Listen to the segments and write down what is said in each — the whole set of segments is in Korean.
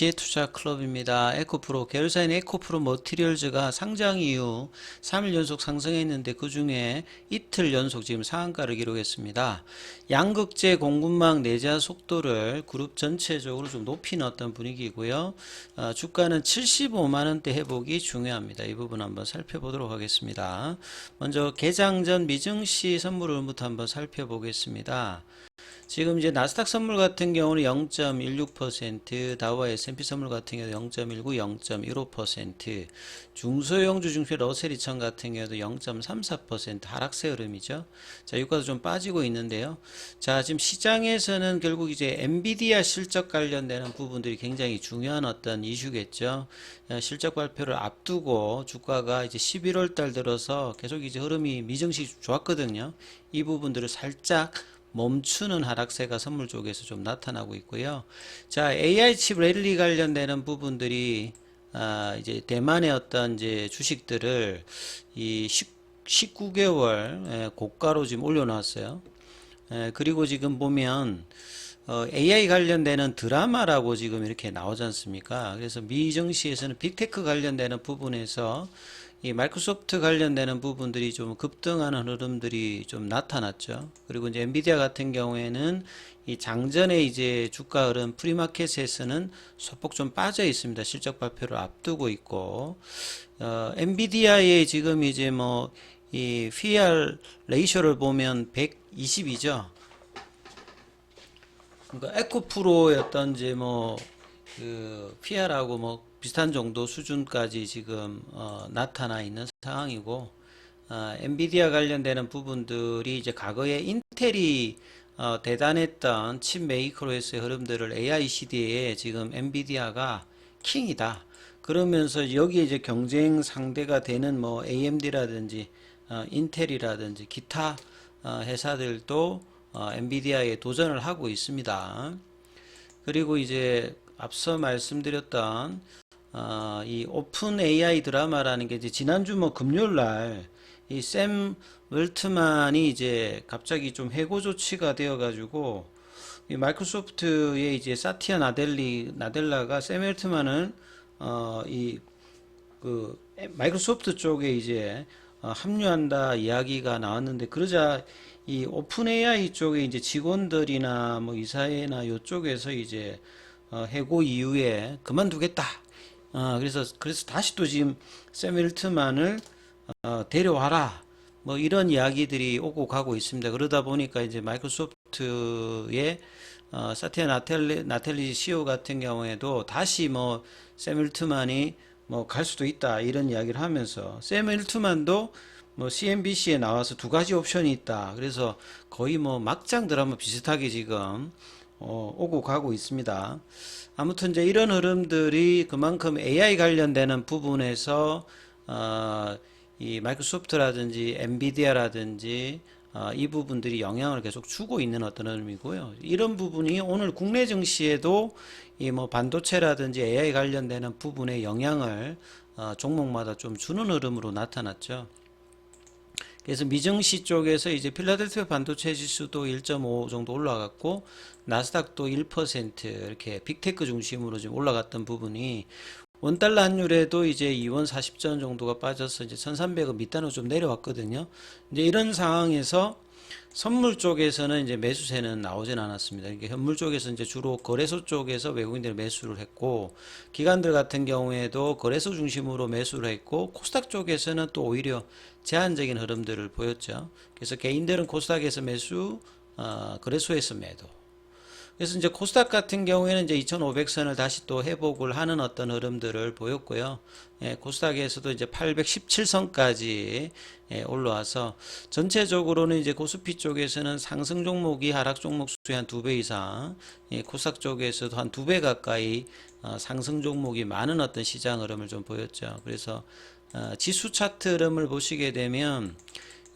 지혜투자 클럽입니다. 에코프로 계열사인 에코프로 머티리얼즈가 상장 이후 3일 연속 상승했는데 그 중에 이틀 연속 지금 상한가를 기록했습니다. 양극재 공급망 내자 속도를 그룹 전체적으로 좀 높이는 어떤 분위기고요. 어, 주가는 75만 원대 회복이 중요합니다. 이 부분 한번 살펴보도록 하겠습니다. 먼저 개장 전 미증시 선물을부터 한번 살펴보겠습니다. 지금 이제 나스닥 선물 같은 경우는 0.16%, 다우와 S&P 선물 같은 경우도 0.19, 0.15%, 중소형주 중표 러셀 2000 같은 경우도 0.34% 하락세 흐름이죠. 자, 유가도 좀 빠지고 있는데요. 자, 지금 시장에서는 결국 이제 엔비디아 실적 관련되는 부분들이 굉장히 중요한 어떤 이슈겠죠. 어, 실적 발표를 앞두고 주가가 이제 11월 달 들어서 계속 이제 흐름이 미증시 좋았거든요. 이 부분들을 살짝 멈추는 하락세가 선물 쪽에서 좀 나타나고 있고요. 자, AI 칩 랠리 관련되는 부분들이 아, 이제 대만의 어떤 이제 주식들을 이 10, 19개월 예, 고가로 지금 올려놨어요. 예, 그리고 지금 보면 어, AI 관련되는 드라마라고 지금 이렇게 나오지 않습니까? 그래서 미 증시에서는 빅테크 관련되는 부분에서 이 마이크로소프트 관련되는 부분들이 좀 급등하는 흐름들이 좀 나타났죠. 그리고 이제 엔비디아 같은 경우에는 이 장전에 이제 주가 흐름 프리마켓에서는 소폭 좀 빠져 있습니다. 실적 발표를 앞두고 있고, 어, 엔비디아의 지금 이제 뭐, 이 PER 레이쇼를 보면 120이죠. 그러니까 에코프로의 어떤 이제 뭐그 PR하고 뭐 비슷한 정도 수준까지 지금 어, 나타나 있는 상황이고 어, 엔비디아 관련되는 부분들이 이제 과거에 인텔이 어, 대단했던 칩 메이커로에서의 흐름들을 AI 시대에 지금 엔비디아가 킹이다. 그러면서 여기에 이제 경쟁 상대가 되는 뭐 AMD라든지 어, 인텔이라든지 기타 어, 회사들도 어, 엔비디아에 도전을 하고 있습니다. 그리고 이제 앞서 말씀드렸던 어, 이 오픈 AI 드라마라는 게 이제 지난주 뭐 금요일 날 이 샘 웰트만이 이제 갑자기 좀 해고 조치가 되어 가지고 이 마이크로소프트의 이제 사티아 나델리 나델라가 샘 웰트만을 어 이그 마이크로소프트 쪽에 이제 어, 합류한다 이야기가 나왔는데 그러자 이 오픈 AI 쪽에 이제 직원들이나 뭐 이사회나 요쪽에서 이제 어, 해고 이후에 그만두겠다. 어, 그래서 그래서 다시 또 지금 샘 윌트만을 어, 데려와라. 뭐 이런 이야기들이 오고 가고 있습니다. 그러다 보니까 이제 마이크로소프트의 어, 사티아 나텔리, 나텔리 CEO 같은 경우에도 다시 뭐샘 윌트만이 뭐 갈 수도 있다 이런 이야기를 하면서 샘 윌트만도 뭐 CNBC에 나와서 두 가지 옵션이 있다. 그래서 거의 뭐 막장 드라마 비슷하게 지금 어, 오고 가고 있습니다. 아무튼 이제 이런 흐름들이 그만큼 AI 관련되는 부분에서 어, 이 마이크로소프트라든지 엔비디아라든지 어, 이 부분들이 영향을 계속 주고 있는 어떤 흐름이고요. 이런 부분이 오늘 국내 증시에도 이 뭐 반도체라든지 AI 관련되는 부분에 영향을 어, 종목마다 좀 주는 흐름으로 나타났죠. 그래서 미증시 쪽에서 이제 필라델피아 반도체 지수도 1.5 정도 올라갔고 나스닥도 1% 이렇게 빅테크 중심으로 지금 올라갔던 부분이 원달러 환율에도 이제 2원 40전 정도가 빠져서 이제 1300원 밑단으로 좀 내려왔거든요. 이제 이런 상황에서 선물 쪽에서는 이제 매수세는 나오진 않았습니다. 이게 현물 쪽에서 이제 주로 거래소 쪽에서 외국인들이 매수를 했고 기관들 같은 경우에도 거래소 중심으로 매수를 했고 코스닥 쪽에서는 또 오히려 제한적인 흐름들을 보였죠. 그래서 개인들은 코스닥에서 매수, 어, 거래소에서 매도. 그래서 이제 코스닥 같은 경우에는 이제 2,500선을 다시 또 회복을 하는 어떤 흐름들을 보였고요. 예, 코스닥에서도 이제 817선까지 예, 올라와서 전체적으로는 이제 코스피 쪽에서는 상승 종목이 하락 종목 수의 한 두 배 이상, 예, 코스닥 쪽에서도 한 두 배 가까이 어, 상승 종목이 많은 어떤 시장 흐름을 좀 보였죠. 그래서 어, 지수 차트 흐름을 보시게 되면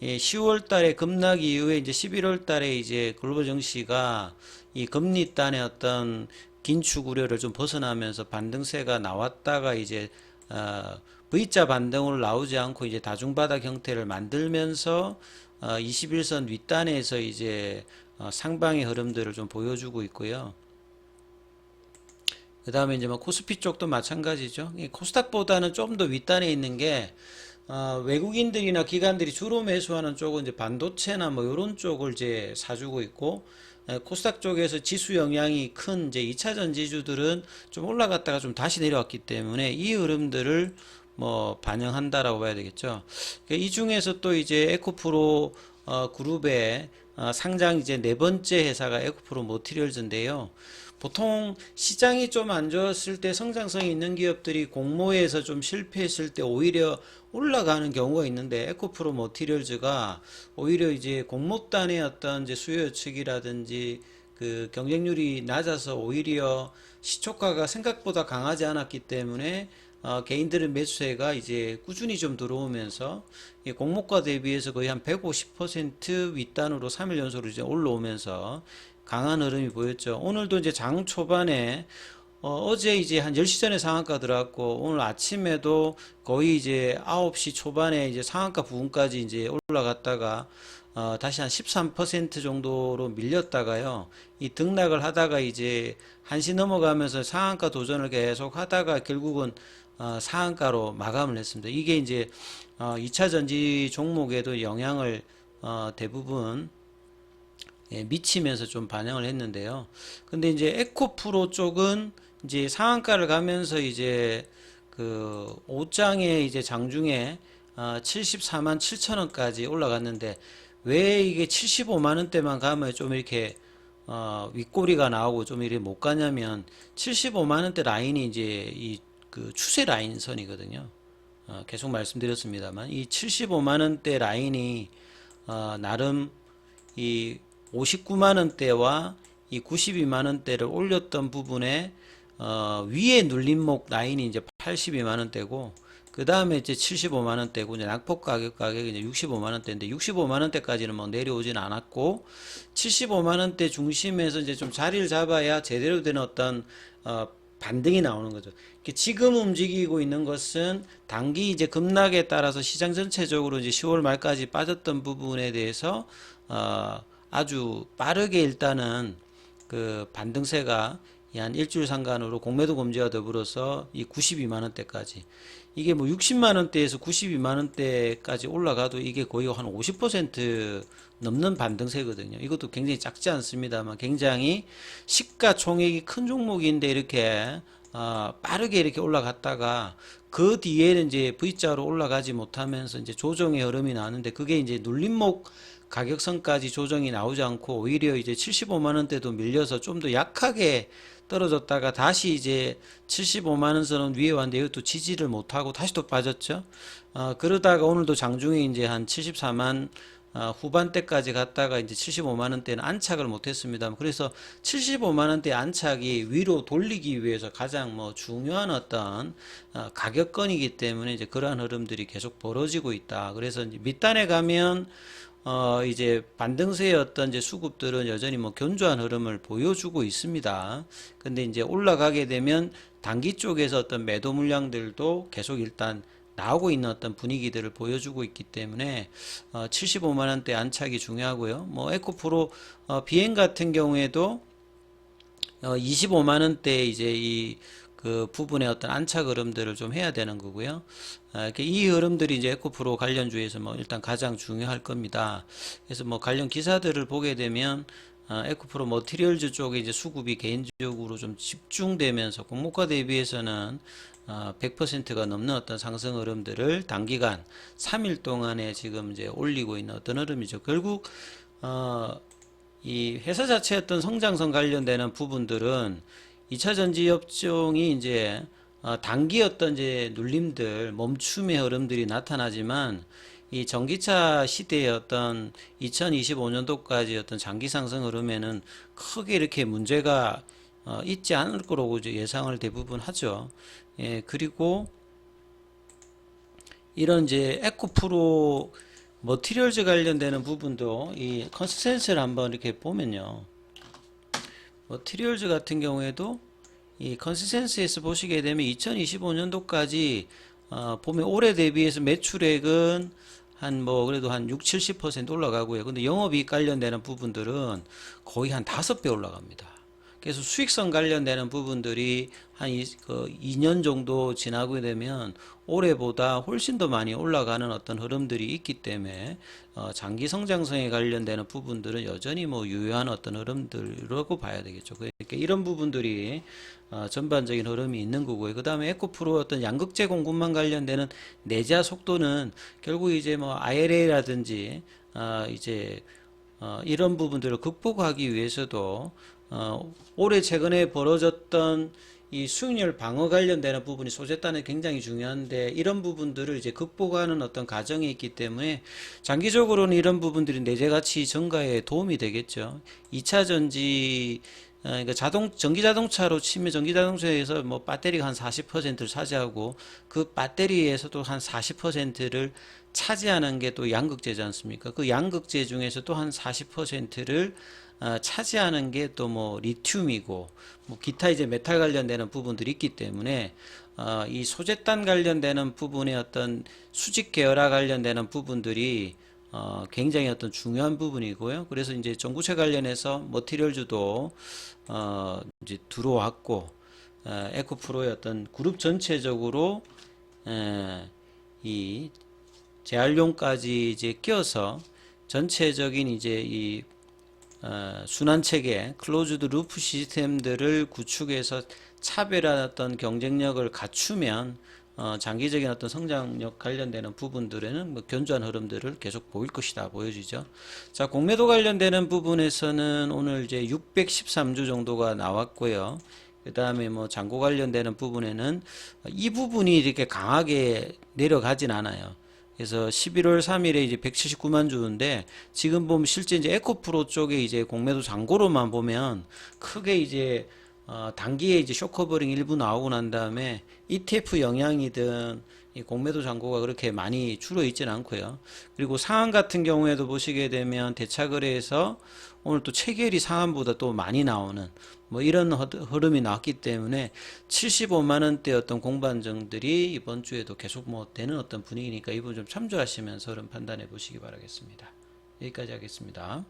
예, 10월 달에 급락 이후에 이제 11월 달에 이제 글로벌 증시가 이 금리 단의 어떤 긴축 우려를 좀 벗어나면서 반등세가 나왔다가 이제 어, V자 반등으로 나오지 않고 이제 다중바닥 형태를 만들면서 어, 21선 윗단에서 이제 어, 상방의 흐름들을 좀 보여주고 있고요. 그 다음에 이제 뭐 코스피 쪽도 마찬가지죠. 이 코스닥보다는 좀 더 윗단에 있는 게 어, 외국인들이나 기관들이 주로 매수하는 쪽은 이제 반도체나 뭐 이런 쪽을 이제 사주고 있고 에, 코스닥 쪽에서 지수 영향이 큰 이제 2차 전지주들은 좀 올라갔다가 좀 다시 내려왔기 때문에 이 흐름들을 뭐 반영한다라고 봐야 되겠죠. 그러니까 이 중에서 또 이제 에코프로 어, 그룹의 어, 상장 이제 네 번째 회사가 에코프로 모티리얼즈인데요. 보통 시장이 좀 안 좋았을 때 성장성이 있는 기업들이 공모에서 좀 실패했을 때 오히려 올라가는 경우가 있는데 에코프로 머티리얼즈가 오히려 이제 공모단의 어떤 이제 수요 측이라든지 그 경쟁률이 낮아서 오히려 시초가가 생각보다 강하지 않았기 때문에 어, 개인들의 매수세가 이제 꾸준히 좀 들어오면서 이 공모가 대비해서 거의 한 150% 윗단으로 3일 연속으로 이제 올라오면서 강한 흐름이 보였죠. 오늘도 이제 장 초반에 어, 제 이제 한 10시 전에 상한가 들어갔고 오늘 아침에도 거의 이제 9시 초반에 이제 상한가 부분까지 이제 올라갔다가 어, 다시 한 13% 정도로 밀렸다가요. 이 등락을 하다가 이제 1시 넘어가면서 상한가 도전을 계속 하다가 결국은 어, 상한가로 마감을 했습니다. 이게 이제 어, 2차 전지 종목에도 영향을 어, 대부분 예, 미치면서 좀 반영을 했는데요. 근데 이제 에코프로 쪽은 이제 상한가를 가면서 이제 그 옷장에 이제 장중에 어, 74만 7천 원까지 올라갔는데 왜 이게 75만 원대만 가면 좀 이렇게 어, 윗꼬리가 나오고 좀 이렇게 못 가냐면 75만 원대 라인이 이제 이 그 추세 라인 선이거든요. 어, 계속 말씀드렸습니다만 이 75만 원대 라인이 어, 나름 이 59만 원대와 이 92만 원대를 올렸던 부분에 어, 위에 눌림목 라인이 이제 82만 원대고 그 다음에 이제 75만 원대고 이제 낙폭 가격 가격이 이제 65만 원대인데 65만 원대까지는 뭐 내려오진 않았고 75만 원대 중심에서 이제 좀 자리를 잡아야 제대로 된 어떤 어, 반등이 나오는 거죠. 지금 움직이고 있는 것은 단기 이제 급락에 따라서 시장 전체적으로 이제 10월 말까지 빠졌던 부분에 대해서 어, 아주 빠르게 일단은 그 반등세가 이한 일주일 상간으로 공매도 금지와 더불어서 이 92만 원대까지 이게 뭐 60만 원대에서 92만 원대까지 올라가도 이게 거의 한 50% 넘는 반등세거든요. 이것도 굉장히 작지 않습니다만 굉장히 시가총액이 큰 종목인데 이렇게 어, 빠르게 이렇게 올라갔다가 그 뒤에는 이제 V자로 올라가지 못하면서 이제 조정의 흐름이 나는데 그게 이제 눌림목 가격선까지 조정이 나오지 않고 오히려 이제 75만 원대도 밀려서 좀 더 약하게 떨어졌다가 다시 이제 75만 원 선은 위에 왔는데 이것도 지지를 못하고 다시 또 빠졌죠. 어, 그러다가 오늘도 장중에 이제 한 74만 어, 후반대까지 갔다가 이제 75만 원대는 안착을 못했습니다. 그래서 75만 원대 안착이 위로 돌리기 위해서 가장 뭐 중요한 어떤 어, 가격권이기 때문에 이제 그러한 흐름들이 계속 벌어지고 있다. 그래서 밑단에 가면 어, 이제 반등세의 어떤 이제 수급들은 여전히 뭐 견조한 흐름을 보여주고 있습니다. 근데 이제 올라가게 되면 단기 쪽에서 어떤 매도 물량들도 계속 일단 나오고 있는 어떤 분위기들을 보여주고 있기 때문에 어, 75만 원대 안착이 중요하고요. 뭐 에코프로 어, 비행 같은 경우에도 어, 25만 원대 이제 이 그 부분의 어떤 안착 흐름들을 좀 해야 되는 거고요. 아, 이 흐름들이 이제 에코프로 관련주에서 뭐 일단 가장 중요할 겁니다. 그래서 뭐 관련 기사들을 보게 되면 어, 에코프로 머티리얼즈 쪽에 이제 수급이 개인적으로 좀 집중되면서 공모가 대비해서는 어, 100%가 넘는 어떤 상승 흐름들을 단기간 3일 동안에 지금 이제 올리고 있는 어떤 흐름이죠. 결국 어, 이 회사 자체 어떤 성장성 관련되는 부분들은 2차 전지 업종이 이제 어, 단기 어떤 이제 눌림들, 멈춤의 흐름들이 나타나지만 이 전기차 시대의 어떤 2025년도까지 어떤 장기 상승 흐름에는 크게 이렇게 문제가 어, 있지 않을 거라고 예상을 대부분 하죠. 예, 그리고 이런 이제 에코프로 머티리얼즈 관련되는 부분도 이 컨센서스를 한번 이렇게 보면요. 머티리얼즈 같은 경우에도 이 컨센서스에서 보시게 되면 2025년도까지 어, 보면 올해 대비해서 매출액은 한 뭐 그래도 한 6, 70% 올라가고요. 근데 영업이익 관련되는 부분들은 거의 한 5배 올라갑니다. 그래서 수익성 관련되는 부분들이 한 이, 그 2년 정도 지나고 되면 올해보다 훨씬 더 많이 올라가는 어떤 흐름들이 있기 때문에 어, 장기 성장성에 관련되는 부분들은 여전히 뭐 유효한 어떤 흐름들이라고 봐야 되겠죠. 그러니까 이런 부분들이 어, 전반적인 흐름이 있는 거고요. 그 다음에 에코프로 어떤 양극재 공급망 관련되는 내자 속도는 결국 이제 뭐 ILA라든지 어, 이제 어, 이런 부분들을 극복하기 위해서도 어, 올해 최근에 벌어졌던 이 수익률 방어 관련되는 부분이 소재단에 굉장히 중요한데 이런 부분들을 이제 극복하는 어떤 과정이 있기 때문에 장기적으로는 이런 부분들이 내재 가치 증가에 도움이 되겠죠. 2차 전지 어, 그러니까 자동 전기 자동차로 치면 전기 자동차에서 뭐 배터리가 한 40%를 차지하고 그 배터리에서도 한 40%를 차지하는 게 또 양극재지 않습니까? 그 양극재 중에서 또한 40%를 어, 차지하는 게 또 뭐 리튬이고 뭐 기타 이제 메탈 관련되는 부분들이 있기 때문에 어, 이 소재단 관련되는 부분의 어떤 수직 계열화 관련되는 부분들이 어, 굉장히 어떤 중요한 부분이고요. 그래서 이제 전구체 관련해서 머티리얼주도 어, 이제 들어왔고 어, 에코프로의 어떤 그룹 전체적으로 에, 이 재활용까지 이제 껴서 전체적인 이제 이 어, 순환 체계 클로즈드 루프 시스템들을 구축해서 차별한 어떤 경쟁력을 갖추면 어, 장기적인 어떤 성장력 관련되는 부분들에는 뭐 견조한 흐름들을 계속 보일 것이다 보여지죠. 자, 공매도 관련되는 부분에서는 오늘 이제 613주 정도가 나왔고요. 그 다음에 뭐 잔고 관련되는 부분에는 이 부분이 이렇게 강하게 내려가진 않아요. 그래서 11월 3일에 이제 179만 주인데 지금 보면 실제 이제 에코프로 쪽에 이제 공매도 잔고로만 보면 크게 이제 어, 단기에 이제 쇼커버링 일부 나오고 난 다음에 ETF 영향이든 이 공매도 잔고가 그렇게 많이 줄어 있지는 않고요. 그리고 상한 같은 경우에도 보시게 되면 대차 거래에서 오늘 또 체결이 상한보다 또 많이 나오는 뭐 이런 허- 흐름이 나왔기 때문에 75만 원대 어떤 공반정들이 이번 주에도 계속 뭐 되는 어떤 분위기니까 이 부분 좀 참조하시면서 흐름 판단해 보시기 바라겠습니다. 여기까지 하겠습니다.